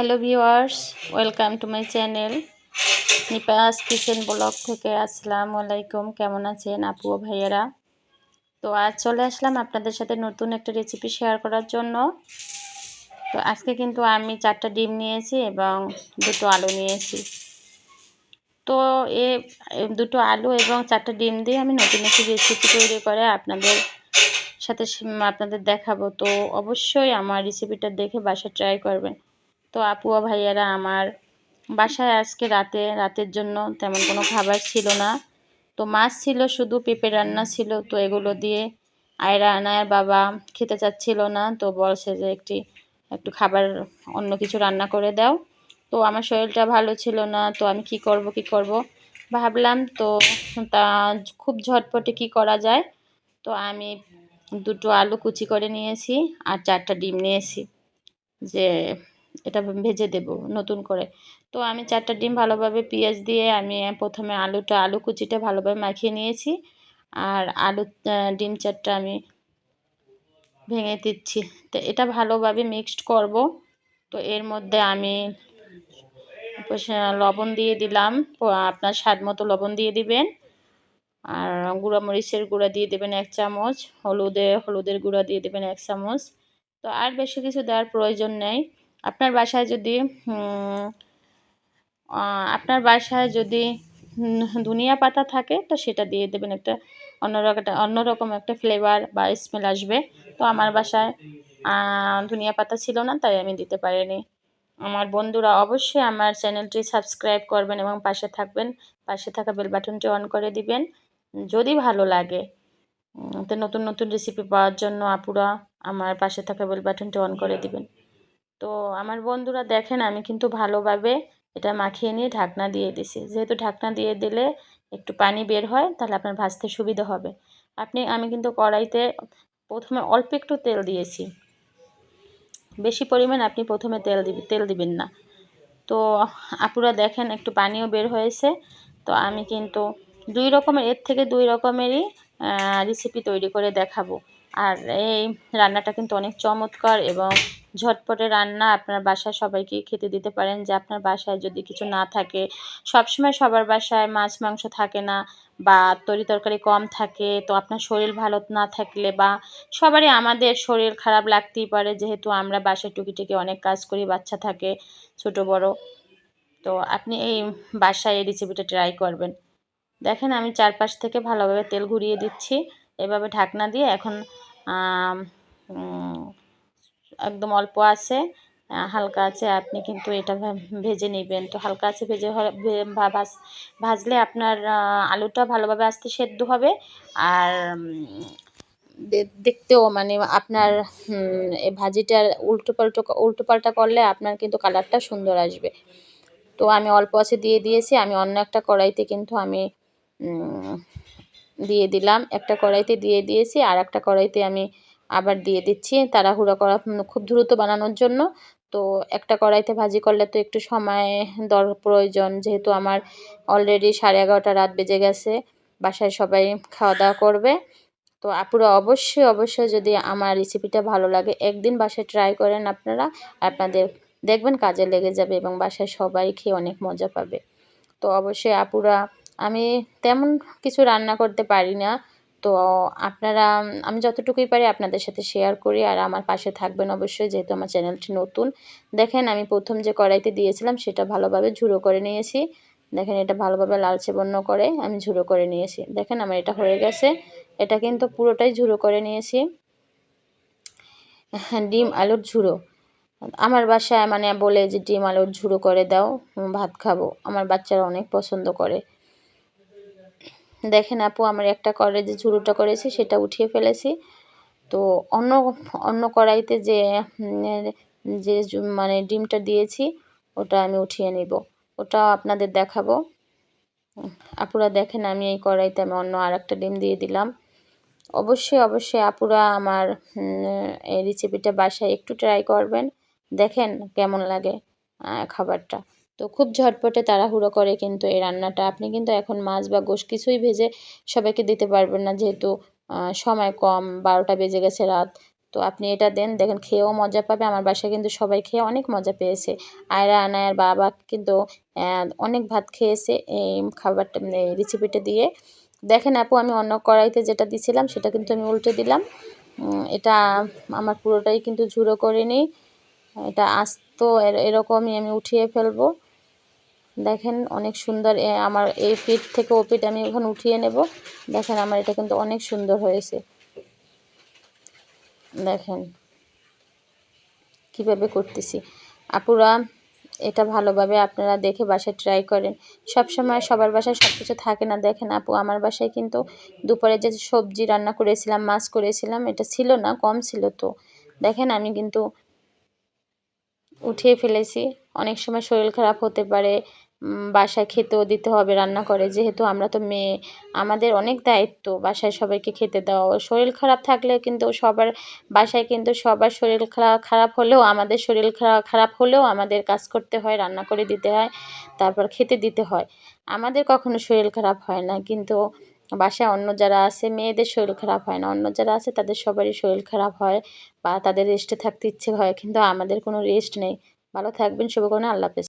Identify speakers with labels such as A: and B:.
A: Hello viewers welcome to my channel Nipa's kitchen blog থেকে আসসালামু আলাইকুম। কেমন আছেন আপু ও ভাইয়েরা? তো আজ চলে আসলাম আপনাদের সাথে নতুন একটা রেসিপি শেয়ার করার জন্য। তো আজকে কিন্তু আমি চারটা ডিম নিয়েছি এবং দুটো আলু নিয়েছি। তো এ দুটো আলু এবং চারটা ডিম দিয়ে আমি নতুন একটি রেসিপি তৈরি করে আপনাদের সাথে আপনাদের দেখাবো। তো অবশ্যই আমার রেসিপিটা দেখে বাসা ট্রাই করবেন। তো আপু ভাইয়ারা, আমার বাসায় আজকে রাতে, রাতের জন্য তেমন কোনো খাবার ছিল না। তো মাছ ছিল, শুধু পেঁপে রান্না ছিল। তো এগুলো দিয়ে আয়রা আনায়ের বাবা খেতে চাচ্ছিল না। তো বলছে যে একটি, একটু খাবার অন্য কিছু রান্না করে দাও। তো আমার শরীরটা ভালো ছিল না। তো আমি কি করব কি করব? ভাবলাম তো তা খুব ঝটপটে কি করা যায়? তো আমি দুটো আলু কুচি করে নিয়েছি আর চারটা ডিম নিয়েছি। যে এটা ভেজে দেব নতুন করে। তো আমি চারটা ডিম ভালোভাবে পেঁয়াজ দিয়ে আমি প্রথমে আলুটা, আলু কুচিটা ভালোভাবে মাখিয়ে নিয়েছি। আর আলু ডিম চারটা আমি ভেঙে দিচ্ছি। তো এটা ভালোভাবে মিক্সড করব। তো এর মধ্যে আমি লবণ দিয়ে দিলাম। আপনার স্বাদ মতো লবণ দিয়ে দিবেন। আর গুঁড়া মরিচের গুঁড়া দিয়ে দেবেন এক চামচ। হলুদে, হলুদের গুঁড়া দিয়ে দেবেন এক চামচ। তো আর বেশি কিছু দেওয়ার প্রয়োজন নেই। আপনার বাসায় যদি আপনার বাসায় যদি ধনিয়া পাতা থাকে, তো সেটা দিয়ে দেবেন একটা অন্যরকম অন্যরকম একটা ফ্লেভার বা স্মেল আসবে। তো আমার বাসায় ধনিয়া পাতা ছিল না, তাই আমি দিতে পারিনি। আমার বন্ধুরা অবশ্যই আমার চ্যানেলটি সাবস্ক্রাইব করবেন এবং পাশে থাকবেন। পাশে থাকা বেল বাটনটি অন করে দিবেন, যদি ভালো লাগে। তো নতুন নতুন রেসিপি পাওয়ার জন্য আপুরা আমার পাশে থাকা বেল বাটনটি অন করে দিবেন। তো আমার বন্ধুরা দেখেন আমি কিন্তু ভালোভাবে এটা মাখিয়ে নিয়ে ঢাকনা দিয়ে দিছি। যেহেতু ঢাকনা দিয়ে দিলে একটু পানি বের হয়, তাহলে আপনার ভাজতে সুবিধা হবে। আপনি, আমি কিন্তু কড়াইতে প্রথমে অল্প একটু তেল দিয়েছি। বেশি পরিমাণ আপনি প্রথমে তেল দিবেন তেল দিবেন না। তো আপুরা দেখেন একটু পানিও বের হয়েছে। তো আমি কিন্তু দুই রকমের, এর থেকে দুই রকমেরই রেসিপি তৈরি করে দেখাবো। আর এই রান্নাটা কিন্তু অনেক চমৎকার এবং ঝটপটে রান্না। আপনার বাসায় সবাইকে খেতে দিতে পারেন যে আপনার বাসায় যদি কিছু না থাকে। সবসময় সবার বাসায় মাছ, মাংস থাকে না বা তরি তরকারি কম থাকে, তো আপনার শরীর ভালো না থাকলে বা সবারই আমাদের শরীর খারাপ লাগতেই পারে। যেহেতু আমরা বাসায় টুকিটুকি অনেক কাজ করি, বাচ্চা থাকে, ছোট, বড়। তো আপনি এই বাসায় এই রেসিপিটা ট্রাই করবেন। দেখেন আমি চারপাশ থেকে ভালোভাবে তেল ঘুরিয়ে দিচ্ছি। এভাবে ঢাকনা দিয়ে এখন একদম অল্প আছে হালকা আছে, আপনি কিন্তু এটা ভেজে নেবেন। তো হালকা আছে, ভেজে ভাজলে আপনার আলুটা ভালোভাবে আস্তে সেদ্ধ হবে। আর দেখতেও মানে আপনার ভাজিটার উল্টো পাল্টো উল্টো পাল্টা করলে আপনার কিন্তু কালারটা সুন্দর আসবে। তো আমি অল্প আছে দিয়ে দিয়েছি, আমি অন্য একটা কড়াইতে কিন্তু আমি দিয়ে দিলাম। একটা কড়াইতে দিয়ে দিয়েছি আর একটা কড়াইতে আমি আবার দিয়ে দিচ্ছি তাড়াহুড়া করা খুব দ্রুত বানানোর জন্য। তো একটা কড়াইতে ভাজি করলে তো একটু সময় দর প্রয়োজন, যেহেতু আমার অলরেডি সাড়ে এগারোটা রাত বেজে গেছে, বাসায় সবাই খাওয়া দাওয়া করবে। তো আপুরা অবশ্যই অবশ্যই যদি আমার রেসিপিটা ভালো লাগে, একদিন বাসায় ট্রাই করেন আপনারা। আপনাদের দেখবেন কাজে লেগে যাবে এবং বাসায় সবাই খেয়ে অনেক মজা পাবে। তো অবশ্যই আপুরা আমি তেমন কিছু রান্না করতে পারি না। তো আপনারা, আমি যতটুকুই পারি আপনাদের সাথে শেয়ার করি আর আমার পাশে থাকবেন অবশ্যই যেহেতু আমার চ্যানেলটি নতুন। দেখেন, আমি প্রথম যে কড়াইতে দিয়েছিলাম সেটা ভালোভাবে ঝুড়ো করে নিয়েছি। দেখেন, এটা ভালোভাবে লালচে বন্য করে আমি ঝুড়ো করে নিয়েছি। দেখেন, আমার এটা হয়ে গেছে। এটা কিন্তু পুরোটাই ঝুড়ো করে নিয়েছি। হ্যাঁ ডিম আলুর ঝুড়ো। আমার বাসায় মানে বলে যে, ডিম আলুর ঝুড়ো করে দাও, ভাত খাব। আমার বাচ্চারা অনেক পছন্দ করে। দেখেন আপু, আমার একটা কড়াই যে ঝুড়োটা করেছি সেটা উঠিয়ে ফেলেছি। তো অন্য অন্য কড়াইতে যে যে মানে ডিমটা দিয়েছি, ওটা আমি উঠিয়ে নিব। ওটাও আপনাদের দেখাবো। আপুরা দেখেন, আমি এই কড়াইতে আমি অন্য আর একটা ডিম দিয়ে দিলাম। অবশ্যই অবশ্যই আপুরা আমার এই রেসিপিটা বাসায় একটু ট্রাই করবেন। দেখেন কেমন লাগে খাবারটা। তো খুব ঝটপটে তাড়াহুড়ো করে কিন্তু এই রান্নাটা। আপনি কিন্তু এখন মাছ বা গোশ কিছুই ভেজে সবাইকে দিতে পারবেন না যেহেতু সময় কম, বারোটা বেজে গেছে রাত। তো আপনি এটা দেন, দেখেন খেয়েও মজা পাবে। আমার বাসায় কিন্তু সবাই খেয়ে অনেক মজা পেয়েছে। আয়রা, আনায়ার, বাবা কিন্তু অনেক ভাত খেয়েছে এই খাবারটা রেসিপিটা দিয়ে। দেখেন আপু, আমি অন্য কড়াইতে যেটা দিছিলাম সেটা কিন্তু আমি উল্টে দিলাম। এটা আমার পুরোটাই কিন্তু ঝুড়ো করে নিই। এটা আস্ত এরকমই আমি উঠিয়ে ফেলব। দেখেন অনেক সুন্দর আমার এই পিঠ থেকে ও পিঠ আমি এখন উঠিয়ে নেব। দেখেন আমার এটা কিন্তু অনেক সুন্দর হয়েছে। দেখেন কীভাবে করতেছি। আপুরা, এটা ভালোভাবে আপনারা দেখে বাসায় ট্রাই করেন। সব সময় সবার বাসায় সব কিছু থাকে না। দেখেন আপু, আমার বাসায় কিন্তু দুপুরে যে সবজি রান্না করেছিলাম, মাছ করেছিলাম, এটা ছিল না, কম ছিল তো। দেখেন আমি কিন্তু উঠিয়ে ফেলেছি। অনেক সময় শরীর খারাপ হতে পারে বাসায় খেতেও দিতে হবে, রান্না করে। যেহেতু আমরা তো মেয়ে, আমাদের অনেক দায়িত্ব বাসায় সবাইকে খেতে দেওয়া। শরীর খারাপ থাকলে কিন্তু সবার বাসায় কিন্তু সবার শরীর খারাপ খারাপ হলেও, আমাদের শরীর খারাপ হলেও আমাদের কাজ করতে হয়, রান্না করে দিতে হয়, তারপর খেতে দিতে হয়। আমাদের কখনো শরীর খারাপ হয় না, কিন্তু বাসায় অন্য যারা আছে, মেয়েদের শরীর খারাপ হয় না। অন্য যারা আছে, তাদের সবারই শরীর খারাপ হয় বা তাদের রেস্টে থাকতে ইচ্ছে হয়, কিন্তু আমাদের কোনো রেস্ট নেই। ভালো থাকবেন, শুভকামনা, আল্লাহ হাফেজ।